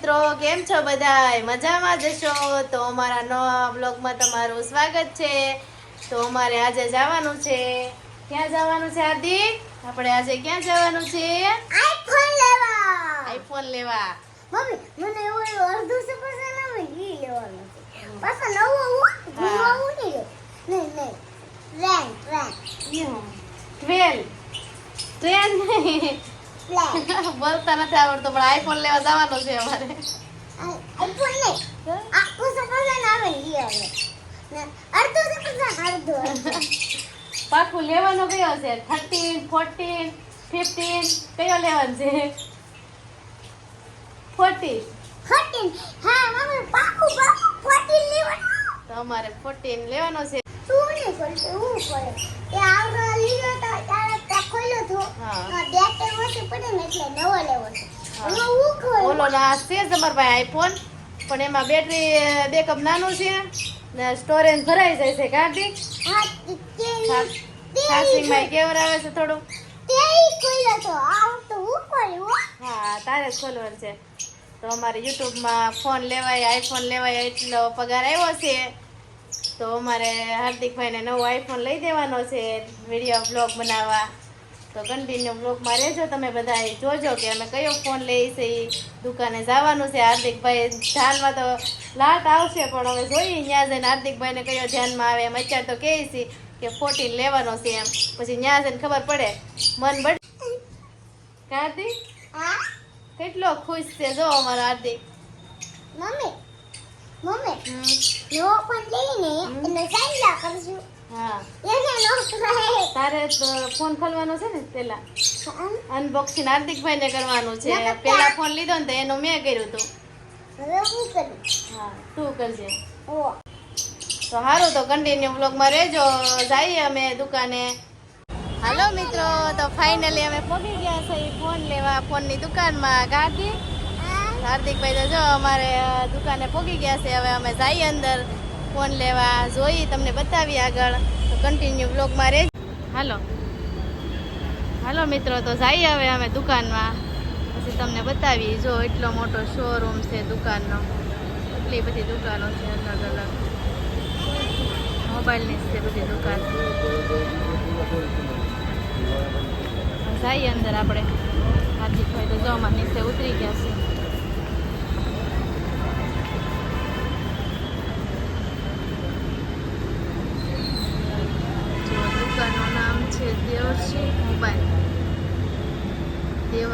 મિત્રો કેમ છો બધા મજામાં જશો તો અમારા નવા બ્લોગમાં તમારું સ્વાગત છે. તો અમારે આજે જવાનું છે. ક્યાં જવાનું છે હાર્દિક? આપણે આજે ક્યાં જવાનું છે? આઈફોન લેવા. આઈફોન લેવા. મમ્મી મને એવું અડધું સફરજન આવે ઈ લેવાનું છે. પાછા નવું આવું હા. આવું નહીં નહીં નહીં. Plan plan twelve. Twelve. Plan બોલતા નથી આવડતું પણ આઈફોન લેવા જવાનું છે અમારે આઈફોન નહીં આખું સફરજન આવે ને ઈ આવે ને અડધું સફરજન અડધું અડધું. પાકું લેવાનો કયો છે થર્ટીન ફોર્ટીન ફિફ્ટીન કયો લેવાનો છે ફોર્ટીન ફોર્ટીન હા મમ્મી પાકું પાકું ફોર્ટીન લેવાનું તો અમારે ફોર્ટીન લેવાનો છે તું નહીં પડશે હું પડે એ આવડો લીધો તો ત્યારે ત્યાં ખોલ્યો તો હા. ડેટ નવો લેવો છે. ઓલો તમારા પાસે આઈફોન પણ એમાં બેટરી બેકઅપ નાનું છે ને સ્ટોરેજ ભરાઈ જાય છે હા તે કેવર આવે છે. થોડું? હા તારે જ ખોલવાનું છે. તો અમારે યુટ્યુબમાં ફોન લેવાય આઈફોન લેવાય એટલો પગાર આવ્યો છે. તો અમારે હાર્દિકભાઈને નવો આઈફોન લઈ દેવાનો છે વીડિયો બ્લોગ બનાવવા. તો કન્ટિન્યુ બ્લોકમાં રહેજો તમે બધા જોજો કે અમે કયો ફોન લઈ છે એ દુકાને જવાનું છે. હાર્દિકભાઈ ધ્યાનમાં તો લાટ આવશે પણ હવે જોઈએ ત્યાં જઈને હાર્દિકભાઈને કયો ધ્યાનમાં આવે એમ અત્યારે તો કહે છે કે ફોર્ટીન લેવાનો છે એમ. પછી ત્યાં જઈને ખબર પડે. મન બડે કાર્તિક? હા? કેટલો ખુશ છે જો અમારો હાર્દિક. મમ્મી મમ્મી નવો ફોન લઈને એને સાઈન લા કરાય તારે ફોન ખોલવાનો છે ને પેલા. અનબોક્સિંગ હાર્દિકભાઈને કરવાનું છે. પેલા ફોન લીધો ને તો એનું મેં કર્યું હતું હું તું કરજે. તો સારું તો કન્ટિન્યુ બ્લોગમાં રહેજો. જઈએ અમે દુકાને. હાલો મિત્રો તો ફાઇનલી અમે પહોંચી ગયા છે ફોન લેવા ફોનની દુકાનમાં ગાડી. હાર્દિકભાઈ તો જો અમારે દુકાને પહોંચી ગયા છે. હવે અમે જઈએ અંદર. ફોન લેવા જોઈ તમને બતાવી આગળ. તો કન્ટિન્યુ બ્લોગમાં રહે હાલો. હાલો મિત્રો, તો જઈએ હવે અમે દુકાનમાં. પછી તમને બતાવી જો એટલો મોટો શોરૂમ છે દુકાનનો. એટલી બધી દુકાનો છે અલગ અલગ. મોબાઈલની છે બધી દુકાન. જઈએ અંદર આપણે. હાર્દિકભાઈ તો જો અમાર નીચે ઉતરી ગયા છે.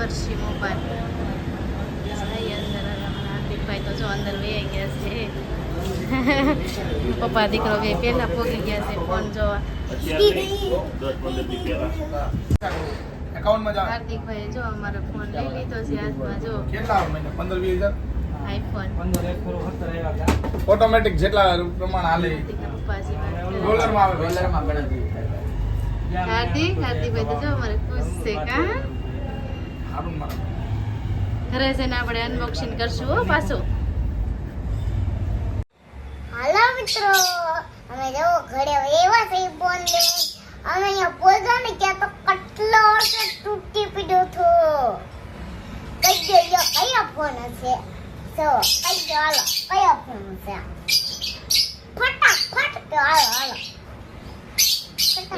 દેવર્ષી મોબાઈલ હાર્દિકભાઈ તો જો અંદર વહી ગયા છે. પપ્પા દીકરો બે પહેલા પોગી ગયા છે ફોન જોવા. હાર્દિકભાઈ જો. અમારો ફોન લઈ લીધો છે હાથમાં જો. આવે પંદર વીસ હજાર? આઈફોન. ઓટોમેટિક જેટલા પ્રમાણ હાલે. હાર્દિકના પપ્પાજી વાત કરે. ડોલરમાં આવે પૈસા. હાર્દિક હાર્દિકભાઈ તો જો અમારે ખુશ છે કા? ઘરે જઈને આપણે અનબોક્સિંગ કરશું હો પાછું. હાલો મિત્રો અમે જો ઘરે એવા થઈ ફોન લે અમે અહીંયા પોઝા ને ક્યાં તો કટલો વર્ષે તૂટી પડ્યો હતો. કઈ જો કયા ફોન હશે? તો કઈ દો હાલો કયા ફોન હશે? ફટાફટ તો હાલો હાલો.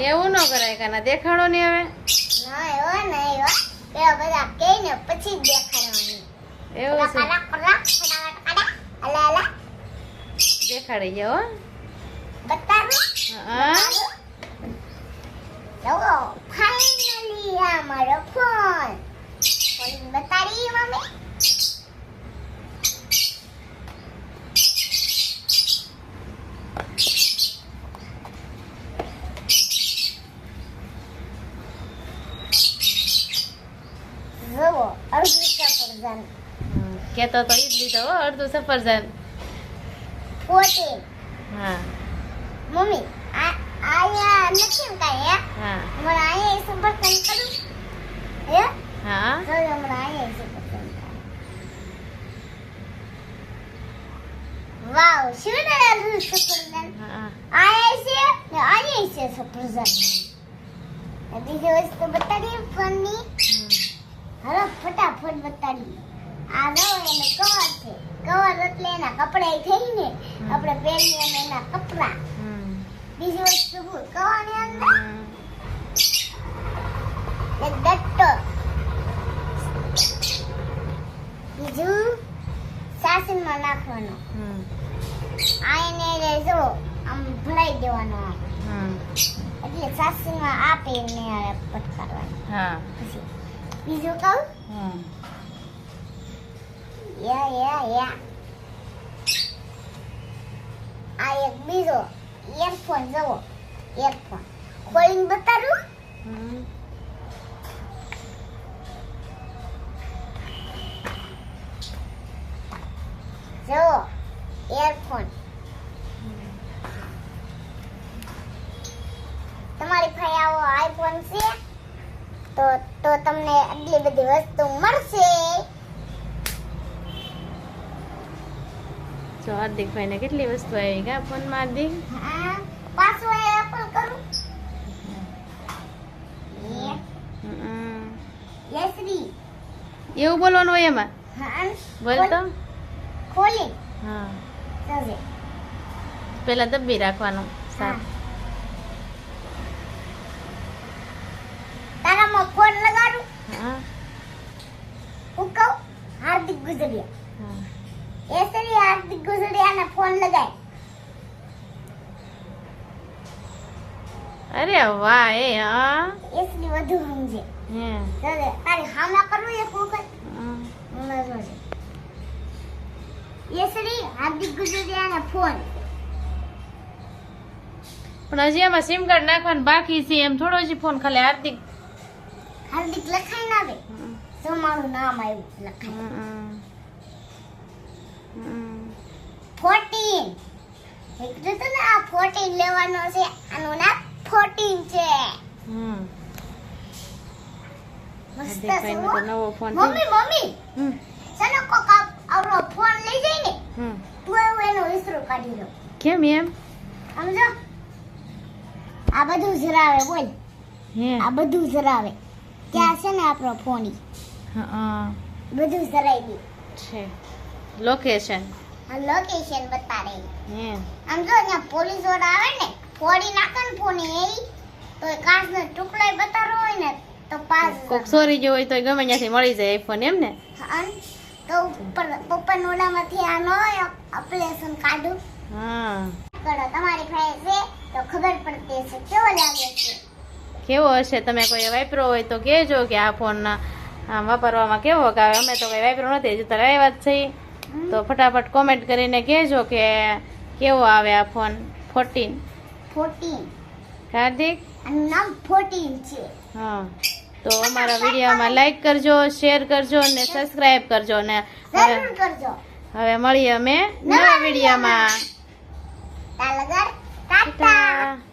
એવું ન કરાય કાના દેખાડો ને હવે. ના એવો નહીં પેલા બધા કહે ને પછી દેખાડવાની એવું છે અલા અલા દેખાડી ગયો બતાવો હા ફાઇનલી આ મારો ફોન ફોન બતાડી મમ્મી જુઓ અડધું સફરજન કેતો તો ઈ જ લીધો હો અડધું સફરજન ફોર્ટીન હા. મમ્મી આ આયા નથી ને કાંઈ હે? હમણાં અહીંયા સફરજન કરું હે? હા. તો હમણાં અહીંયા સફરજન વાવ શું ડરેલું સફરજન? હા. આયા છે ને અહીંયા છે સફરજન. બીજી વસ્તુ બતાડી ફોનની. હાલો ફટાફટ બતાડી આ જો એનો કવર છે. કવર એટલે એના કપડા થઈ ને આપણે પહેરીએ અને એના કપડા. બીજી વસ્તુ કવર કવાની અંદર એક ડટ્ટો. બીજું સાસનમાં નાખવાનો. આ એને આમ ભરાઈ દેવાનો આમ. એટલે સાસનમાં આપે ને પટકારવાનું. બીજું કહું? યા યા યા આ એક બીજો ઇયરફોન જવો ઇયરફોન ખોલીને બતાડું જવો ઇયરફોન તમારી પાસે આવો આઈફોન છે? તો તો તમને આટલી બધી વસ્તુ મળશે. જો હાર્દિકભાઈને કેટલી વસ્તુ આવી? કા ફોનમાં હાર્દિક હા એ એપલ કરું. યે હમ. યસરી એવું બોલવાનું હોય એમાં? બોલતો ખોલી. હા. પેલા દબી રાખવાનું સારું ફોન લગાડું. હા. હું કહું હાર્દિક ગુજરિયા. હા યસરી હાર્દિક ગુજરિયાને ફોન લગાય અરે વાહ એ હા યસરી વધુ સમજે હે જજે તારી હામા કરવું એક વખત યસરી હાર્દિક ગુજરિયાને ફોન પણ હજી એમાં સિમ કાર્ડ નાખવાનું બાકી છે એમ થોડો જ ફોન ખાલી હાર્દિક હાર્દિક લખાઈ ના હમ. તો મારું નામ આવ્યું. હમ. ફોર્ટીન તો તને આ ફોર્ટીન લેવાનો છે. આનું નામ ફોર્ટીન છે. મસ્ત છે હાર્દિકભાઈનો હો. તો નવો ફોન મમ્મી મમ્મી. સનો કોક આપ- ફોન લઈ જાય ને. તું એવું એનો વિસરો કાઢી લો. કેમ એમ? સમજો? આ બધું જરાવે બોલ. આ બધું જરાવે. ત્યાં છે ને આપણો ફોન બધું જરાઈ ગયું છે. લોકેશન આ લોકેશન બતાડે. હે આમ જો અહીંયા પોલીસવાળા આવે ને ફોડી નાખે ને ફોન એ તો કાચ કાચનો ટુકડો બતાડો હોય ને તો પાસ કોક સોરી જો હોય તો ગમે ત્યાંથી મળી જાય આઈફોન એમ ને? તો ઉપર ઉપર ઓલામાંથી આ નો એપ્લિકેશન કાઢું. હા. કરો તમારી પાસે છે તો ખબર પડતી હશે કેવો લાગે છે? કેવો હશે? તમે કોઈ વાપરો હોય તો કહેજો કે આ ફોન વાપરવામાં કેવો કે અમે તો કઈ વાપરો નથી જો તો આવ્યા જ છે? તો ફટાફટ કોમેન્ટ કરીને કહેજો કે કેવો આવે આ ફોન ફોર્ટીન 14 હાર્દિક? નામ 14 છે. હા. તો અમારા વિડીયોમાં લાઈક કરજો શેર કરજો અને સબસ્ક્રાઇબ કરજો ને હવે કરજો. હવે મળીએ અમે નવા વિડીયોમાં. ટાટા.